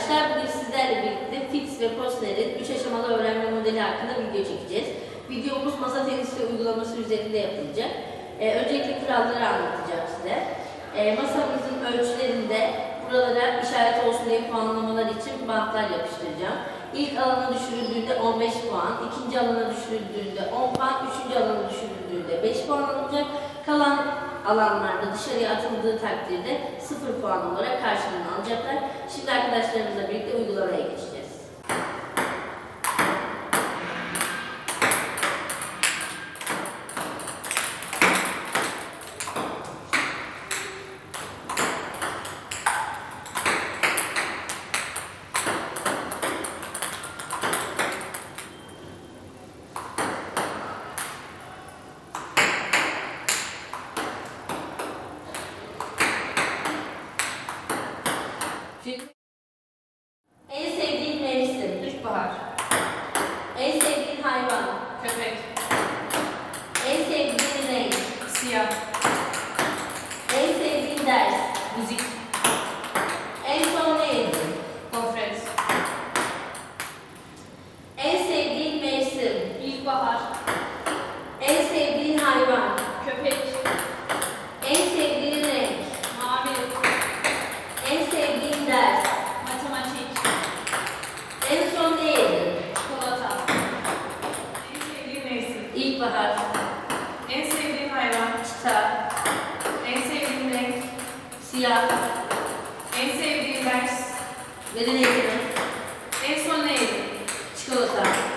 arkadaşlar. Bugün sizlerle birlikte Fix ve Postner'in 3 aşamalı öğrenme modeli hakkında video çekeceğiz. Videomuz masa tenisi uygulaması üzerinde yapılacak. Ee, öncelikle kuralları anlatacağım size. Ee, masamızın ölçülerinde buralara işaret olsun diye puanlamalar için bantlar yapıştıracağım. İlk alana düşürüldüğünde 15 puan, ikinci alana düşürüldüğünde 10 puan, üçüncü alana düşürüldüğünde 5 puan alınacak. Kalan alanlarda dışarıya atıldığı takdirde 0 puan olarak karşılığını alacaklar. Şimdi arkadaşlarımızla birlikte uygulamaya Şimdi en sevdiğin mevsim, İlkbahar, en sevdiğin hayvan, köpek, en sevdiğin renk, siyah, en sevdiğin ders, müzik, en son ne yedin? gofret, En sevdiğin mevsim, ilkbahar, en sevdiğin hayvan, köpek, en sevdiğin renk, mavi, en sevdiğin ders, matematik, en son ne yedin? çikolata. En sevdiğim mevsim, İlkbahar, en sevdiğim hayvan, çita, en sevdiğim renk, siyah, en sevdiğim ders, beden eğitimi, en son ne yedim? çikolata.